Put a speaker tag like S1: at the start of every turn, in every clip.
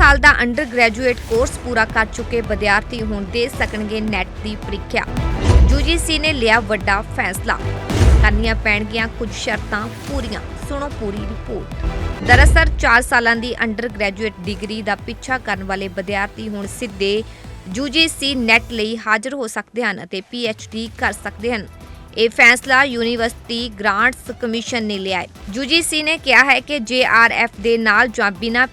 S1: ਸਾਲ ਦਾ under graduate course ਪੂਰਾ ਕਰ ਚੁੱਕੇ ਵਿਦਿਆਰਥੀ ਹੁਣ ਦੇ ਸਕਣਗੇ ਨੈਟ ਦੀ ਪ੍ਰੀਖਿਆ। ਯੂਜੀਸੀ ਨੇ ਲਿਆ ਵੱਡਾ ਫੈਸਲਾ। ਕਰਨੀਆਂ ਪੈਣਗੀਆਂ ਕੁਝ ਸ਼ਰਤਾਂ ਪੂਰੀਆਂ, ਸੁਣੋ ਪੂਰੀ ਰਿਪੋਰਟ ਦਰਅਸਲ 4 ਸਾਲਾਂ ਦੀ ਅੰਡਰ ਗ੍ਰੈਜੂਏਟ ਡਿਗਰੀ ਦਾ ਪਿੱਛਾ ਕਰਨ ਵਾਲੇ ਵਿਦਿਆਰਥੀ ਹੁਣ ਸਿੱਧੇ ਯੂਜੀਸੀ ਨੈਟ ਲਈ ਹਾਜ਼ਰ ਹੋ ਸਕਦੇ ਹਨ ਅਤੇ ਡੀ ਕਰ ਸਕਦੇ ਹਨ। ਇਹ ਫੈਸਲਾ ਯੂਨੀਵਰਸਿਟੀ ਗ੍ਰਾਂਟਸ ਕਮਿਸ਼ਨ ਨੇ ਲਿਆ ਹੈ। ਯੂਜੀਸੀ ਨੇ ਕਿਹਾ ਹੈ ਕਿ ਜੇਆਰਐਫ ਦੇ ਨਾਲ ਜਾਂ ਬਿਨਾਂ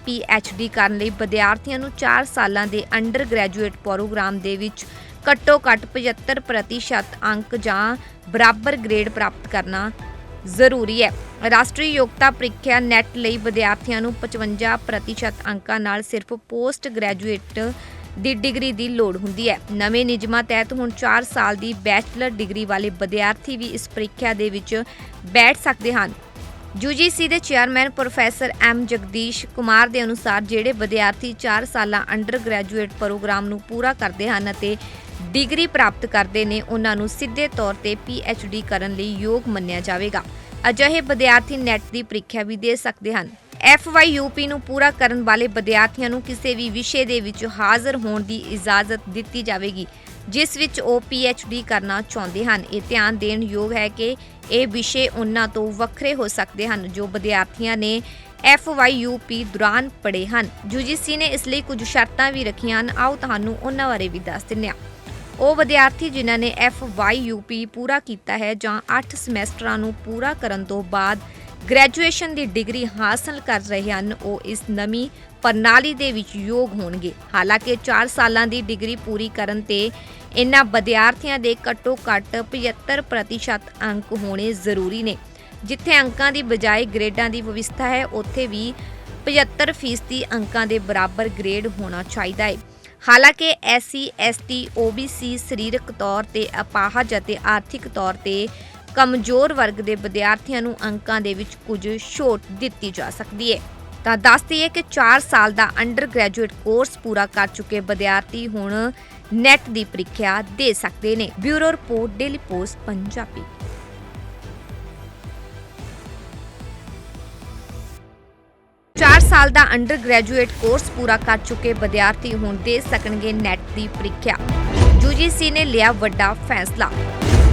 S1: ਡੀ ਕਰਨ ਲਈ ਵਿਦਿਆਰਥੀਆਂ ਨੂੰ 4 ਸਾਲਾਂ ਦੇ ਅੰਡਰ ਗ੍ਰੈਜੂਏਟ ਪ੍ਰੋਗਰਾਮ ਦੇ ਵਿੱਚ ਘੱਟੋ ਘੱਟ 75% ਅੰਕ ਜਾਂ ਬਰਾਬਰ ਗ੍ਰੇਡ ਪ੍ਰਾਪਤ ਕਰਨਾ ਜ਼ਰੂਰੀ ਹੈ। ਰਾਸ਼ਟਰੀ ਯੋਗਤਾ ਪ੍ਰੀਖਿਆ ਨੈਟ ਲਈ ਵਿਦਿਆਰਥੀਆਂ ਨੂੰ 55% ਅੰਕਾਂ ਨਾਲ ਸਿਰਫ ਪੋਸਟ ਗ੍ਰੈਜੂਏਟ ਦੀ ਡਿਗਰੀ ਦੀ ਲੋੜ ਹੁੰਦੀ ਹੈ। ਨਵੇਂ ਨਿਯਮਾਂ ਤਹਿਤ ਹੁਣ 4 ਸਾਲ ਦੀ ਬੈਚਲਰ ਡਿਗਰੀ ਵਾਲੇ ਵਿਦਿਆਰਥੀ ਵੀ ਇਸ ਪ੍ਰੀਖਿਆ ਦੇ ਵਿੱਚ ਬੈਠ ਸਕਦੇ ਹਨ। ਯੂਜੀਸੀ ਦੇ chairman professor M Jagdish Kumar ਦੇ ਅਨੁਸਾਰ ਜਿਹੜੇ ਵਿਦਿਆਰਥੀ 4 ਸਾਲਾਂ ਅੰਡਰ ਗ੍ਰੈਜੂਏਟ ਪ੍ਰੋਗਰਾਮ ਨੂੰ ਪੂਰਾ ਕਰਦੇ ਹਨ ਅਤੇ ਡਿਗਰੀ ਪ੍ਰਾਪਤ ਕਰਦੇ ਨੇ, ਉਹਨਾਂ ਨੂੰ ਸਿੱਧੇ ਤੌਰ ਤੇ ਡੀ ਕਰਨ ਲਈ ਯੋਗ ਮੰਨਿਆ ਜਾਵੇਗਾ। ਅਜਿਹੇ ਵਿਦਿਆਰਥੀ ਨੈਟ ਦੀ ਪ੍ਰੀਖਿਆ ਵੀ ਦੇ ਸਕਦੇ ਹਨ। FYUP ਨੂੰ ਪੂਰਾ ਕਰਨ ਵਾਲੇ ਵਿਦਿਆਰਥੀਆਂ ਨੂੰ ਕਿਸੇ ਵੀ ਵਿਸ਼ੇ ਦੇ ਵਿੱਚ ਹਾਜ਼ਰ ਹੋਣ ਦੀ ਇਜਾਜ਼ਤ ਦਿੱਤੀ ਜਾਵੇਗੀ, ਜਿਸ ਵਿੱਚ ਉਹ ਡੀ ਕਰਨਾ ਚਾਹੁੰਦੇ ਹਨ। ਇਹ ਧਿਆਨ ਦੇਣ ਯੋਗ ਹੈ ਕਿ ਇਹ ਵਿਸ਼ੇ ਉਹਨਾਂ ਤੋਂ ਵੱਖਰੇ ਹੋ ਸਕਦੇ ਹਨ ਜੋ ਵਿਦਿਆਰਥੀਆਂ ਨੇ FYUP ਦੌਰਾਨ ਪੜ੍ਹੇ ਹਨ। UGC ਨੇ ਇਸ ਲਈ ਕੁਝ ਸ਼ਰਤਾਂ ਵੀ ਰੱਖੀਆਂ ਹਨ। ਆਓ ਤੁਹਾਨੂੰ ਉਹਨਾਂ ਬਾਰੇ ਵੀ ਦੱਸ ਦਿੰਦੇ ਹਾਂ। ਉਹ ਵਿਦਿਆਰਥੀ ਜਿਨ੍ਹਾਂ ਨੇ FYUP ਪੂਰਾ ਕੀਤਾ ਹੈ ਜਾਂ 8 ਸਮੈਸਟਰਾਂ ਨੂੰ ਪੂਰਾ ਕਰਨ ਤੋਂ ਬਾਅਦ ਗ੍ਰੈਜੂਏਸ਼ਨ ਦੀ ਡਿਗਰੀ ਹਾਸਲ ਕਰ ਰਹੇ ਹਨ, ਉਹ ਇਸ ਨਵੀਂ ਪ੍ਰਣਾਲੀ ਦੇ ਵਿੱਚ ਯੋਗ ਹੋਣਗੇ। ਹਾਲਾਂਕਿ 4 ਸਾਲਾਂ ਦੀ ਡਿਗਰੀ ਪੂਰੀ ਕਰਨ ਤੇ ਇਨ੍ਹਾਂ ਵਿਦਿਆਰਥੀਆਂ ਦੇ ਘੱਟੋ ਘੱਟ 75% ਅੰਕ ਹੋਣੇ ਜ਼ਰੂਰੀ ਨੇ। ਜਿੱਥੇ ਅੰਕਾਂ ਦੀ ਬਜਾਏ ਗ੍ਰੇਡਾਂ ਦੀ ਵਿਵਸਥਾ ਹੈ, ਉੱਥੇ ਵੀ 75% ਅੰਕਾਂ ਦੇ ਬਰਾਬਰ ਗ੍ਰੇਡ ਹੋਣਾ ਚਾਹੀਦਾ ਹੈ। ਹਾਲਾਂਕਿ ਐਸਸੀ ਐਸਟੀ ਓਬੀਸੀ ਸਰੀਰਕ ਤੌਰ ਤੇ ਅਪਾਹਜ ਅਤੇ ਆਰਥਿਕ ਤੌਰ ਤੇ ਕਮਜ਼ੋਰ ਵਰਗ ਦੇ ਵਿਦਿਆਰਥੀਆਂ ਨੂੰ ਅੰਕਾਂ ਦੇ ਵਿੱਚ ਕੁਝ ਛੋਟ ਦਿੱਤੀ ਜਾ ਸਕਦੀ ਹੈ। ਤਾਂ ਦੱਸ ਦਈਏ ਕਿ 4 ਸਾਲ ਦਾ ਅੰਡਰ ਗ੍ਰੈਜੂਏਟ ਕੋਰਸ ਪੂਰਾ ਕਰ ਚੁੱਕੇ ਵਿਦਿਆਰਥੀ ਹੁਣ ਨੈਟ ਦੀ ਪ੍ਰੀਖਿਆ ਦੇ ਸਕਦੇ ਨੇ। Bureau report daily post Punjabi. ਚਾਰ ਸਾਲ ਦਾ ਅੰਡਰ ਗ੍ਰੈਜੂਏਟ ਕੋਰਸ ਪੂਰਾ ਕਰ ਚੁੱਕੇ ਵਿਦਿਆਰਥੀ ਹੁਣ ਦੇ ਸਕਣਗੇ ਨੈਟ ਦੀ ਪ੍ਰੀਖਿਆ। ਯੂਜੀਸੀ ਨੇ ਲਿਆ ਵੱਡਾ ਫੈਸਲਾ।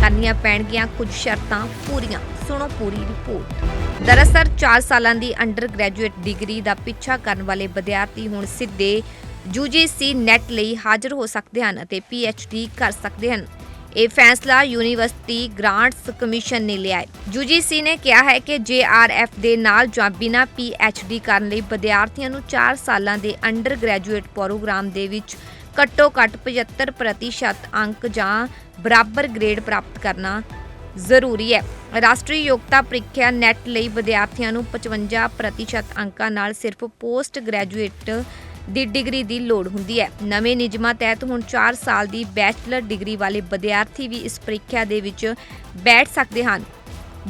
S1: ਕਰਨੀਆਂ ਪੈਣਗੀਆਂ ਕੁਝ ਸ਼ਰਤਾਂ ਪੂਰੀਆਂ। ਸੁਣੋ ਪੂਰੀ ਰਿਪੋਰਟ। ਦਰਅਸਲ 4 ਸਾਲਾਂ ਦੀ ਅੰਡਰ ਗ੍ਰੈਜੂਏਟ ਡਿਗਰੀ ਦਾ ਪਿੱਛਾ ਕਰਨ ਵਾਲੇ ਵਿਦਿਆਰਥੀ ਹੁਣ ਸਿੱਧੇ ਯੂਜੀਸੀ ਨੈਟ ਲਈ ਹਾਜ਼ਰ ਹੋ ਸਕਦੇ ਹਨ ਅਤੇ ਡੀ ਕਰ ਸਕਦੇ ਹਨ। ਇਹ ਫੈਸਲਾ ਯੂਨੀਵਰਸਿਟੀ ਗ੍ਰਾਂਟਸ ਕਮਿਸ਼ਨ ਨੇ ਲਿਆ ਹੈ। ਯੂਜੀਸੀ ਨੇ ਕਿਹਾ ਹੈ ਕਿ ਜੇਆਰਐਫ ਦੇ ਨਾਲ ਜਾਂ ਬਿਨਾਂ ਡੀ ਕਰਨ ਲਈ ਵਿਦਿਆਰਥੀਆਂ ਨੂੰ 4 ਸਾਲਾਂ ਦੇ ਅੰਡਰ ਗ੍ਰੈਜੂਏਟ ਪ੍ਰੋਗਰਾਮ ਦੇ ਵਿੱਚ ਘੱਟੋ ਘੱਟ 75% ਅੰਕ ਜਾਂ ਬਰਾਬਰ ਗ੍ਰੇਡ ਪ੍ਰਾਪਤ ਕਰਨਾ ਜ਼ਰੂਰੀ ਹੈ। ਰਾਸ਼ਟਰੀ ਯੋਗਤਾ ਪ੍ਰੀਖਿਆ ਨੈਟ ਲਈ ਵਿਦਿਆਰਥੀਆਂ ਨੂੰ 55% ਅੰਕਾਂ ਨਾਲ ਸਿਰਫ ਪੋਸਟ ਗ੍ਰੈਜੂਏਟ ਦੀ ਡਿਗਰੀ ਦੀ ਲੋੜ ਹੁੰਦੀ ਹੈ। ਨਵੇਂ ਨਿਯਮਾਂ ਤਹਿਤ ਹੁਣ 4 ਸਾਲ ਦੀ ਬੈਚਲਰ ਡਿਗਰੀ ਵਾਲੇ ਵਿਦਿਆਰਥੀ ਵੀ ਇਸ ਪ੍ਰੀਖਿਆ ਦੇ ਵਿੱਚ ਬੈਠ ਸਕਦੇ ਹਨ।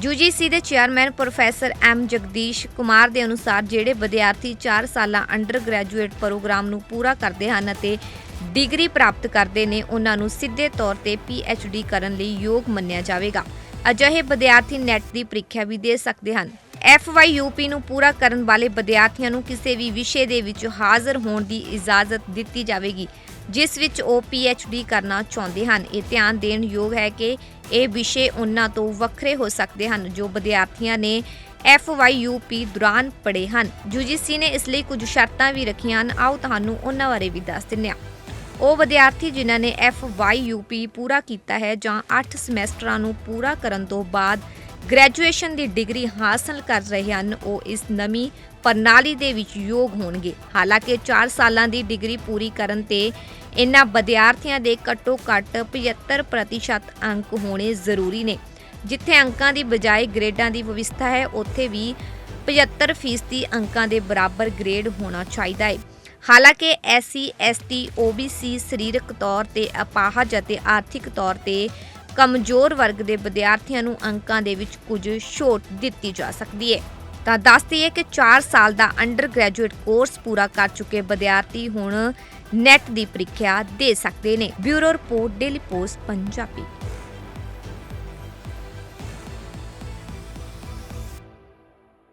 S1: ਯੂਜੀਸੀ ਦੇ chairman professor M Jagdish Kumar ਦੇ ਅਨੁਸਾਰ ਜਿਹੜੇ ਵਿਦਿਆਰਥੀ 4 ਸਾਲਾਂ ਅੰਡਰ ਗ੍ਰੈਜੂਏਟ ਪ੍ਰੋਗਰਾਮ ਨੂੰ ਪੂਰਾ ਕਰਦੇ ਹਨ ਅਤੇ ਡਿਗਰੀ ਪ੍ਰਾਪਤ ਕਰਦੇ ਨੇ, ਉਹਨਾਂ ਨੂੰ ਸਿੱਧੇ ਤੌਰ ਤੇ ਡੀ ਕਰਨ ਲਈ ਯੋਗ ਮੰਨਿਆ ਜਾਵੇਗਾ। ਅਜਿਹੇ ਵਿਦਿਆਰਥੀ ਨੈਟ ਦੀ ਪ੍ਰੀਖਿਆ ਵੀ ਦੇ ਸਕਦੇ ਹਨ। FYUP ਨੂੰ ਪੂਰਾ ਕਰਨ ਵਾਲੇ ਵਿਦਿਆਰਥੀਆਂ ਨੂੰ ਕਿਸੇ ਵੀ ਵਿਸ਼ੇ ਦੇ ਵਿੱਚ ਹਾਜ਼ਰ ਹੋਣ ਦੀ ਇਜਾਜ਼ਤ ਦਿੱਤੀ ਜਾਵੇਗੀ, ਜਿਸ ਵਿੱਚ ਉਹ ਡੀ ਕਰਨਾ ਚਾਹੁੰਦੇ ਹਨ। ਇਹ ਧਿਆਨ ਦੇਣ ਯੋਗ ਹੈ ਕਿ ਇਹ ਵਿਸ਼ੇ ਉਹਨਾਂ ਤੋਂ ਵੱਖਰੇ ਹੋ ਸਕਦੇ ਹਨ, ਜੋ ਵਿਦਿਆਰਥੀਆਂ ਨੇ FYUP ਦੌਰਾਨ ਪੜ੍ਹੇ ਹਨ। UGC ਨੇ ਇਸ ਲਈ ਕੁਝ ਸ਼ਰਤਾਂ ਵੀ ਰੱਖੀਆਂ ਹਨ। ਆਓ ਤੁਹਾਨੂੰ ਉਹਨਾਂ ਬਾਰੇ ਵੀ ਦੱਸ ਦਿੰਦੇ ਹਾਂ। ਉਹ ਵਿਦਿਆਰਥੀ ਜਿਨ੍ਹਾਂ ਨੇ FYUP ਪੂਰਾ ਕੀਤਾ ਹੈ ਜਾਂ 8 ਸਮੈਸਟਰਾਂ ਨੂੰ ਪੂਰਾ ਕਰਨ ਤੋਂ ਬਾਅਦ ਗ੍ਰੈਜੂਏਸ਼ਨ ਦੀ ਡਿਗਰੀ ਹਾਸਲ ਕਰ ਰਹੇ ਹਨ, ਉਹ ਇਸ ਨਵੀਂ ਪ੍ਰਣਾਲੀ ਦੇ ਵਿੱਚ ਯੋਗ ਹੋਣਗੇ। ਹਾਲਾਂਕਿ 4 ਸਾਲਾਂ ਦੀ ਡਿਗਰੀ ਪੂਰੀ ਕਰਨ ਤੇ ਇਨ੍ਹਾਂ ਵਿਦਿਆਰਥੀਆਂ ਦੇ ਘੱਟੋ ਘੱਟ 75% ਅੰਕ ਹੋਣੇ ਜ਼ਰੂਰੀ ਨੇ। ਜਿੱਥੇ ਅੰਕਾਂ ਦੀ ਬਜਾਏ ਗ੍ਰੇਡਾਂ ਦੀ ਵਿਵਸਥਾ ਹੈ, ਉੱਥੇ ਵੀ 75% ਅੰਕਾਂ ਦੇ ਬਰਾਬਰ ਗ੍ਰੇਡ ਹੋਣਾ ਚਾਹੀਦਾ ਹੈ। ਹਾਲਾਂਕਿ ਐਸਸੀ, ਐਸਟੀ, ਓਬੀਸੀ ਸਰੀਰਕ ਤੌਰ ਤੇ ਅਪਾਹਜ ਅਤੇ ਆਰਥਿਕ ਤੌਰ ਤੇ ਕਮਜ਼ੋਰ ਵਰਗ ਦੇ ਵਿਦਿਆਰਥੀਆਂ ਨੂੰ ਅੰਕਾਂ ਦੇ ਵਿੱਚ ਕੁਝ ਛੋਟ ਦਿੱਤੀ ਜਾ ਸਕਦੀ ਹੈ। ਤਾਂ ਦੱਸ ਦਈਏ ਕਿ 4 ਸਾਲ ਦਾ ਅੰਡਰ ਗ੍ਰੈਜੂਏਟ ਕੋਰਸ ਪੂਰਾ ਕਰ ਚੁੱਕੇ ਵਿਦਿਆਰਥੀ ਹੁਣ ਨੈਟ ਦੀ ਪ੍ਰੀਖਿਆ ਦੇ ਸਕਦੇ ਨੇ। Bureau report, daily post, Punjabi.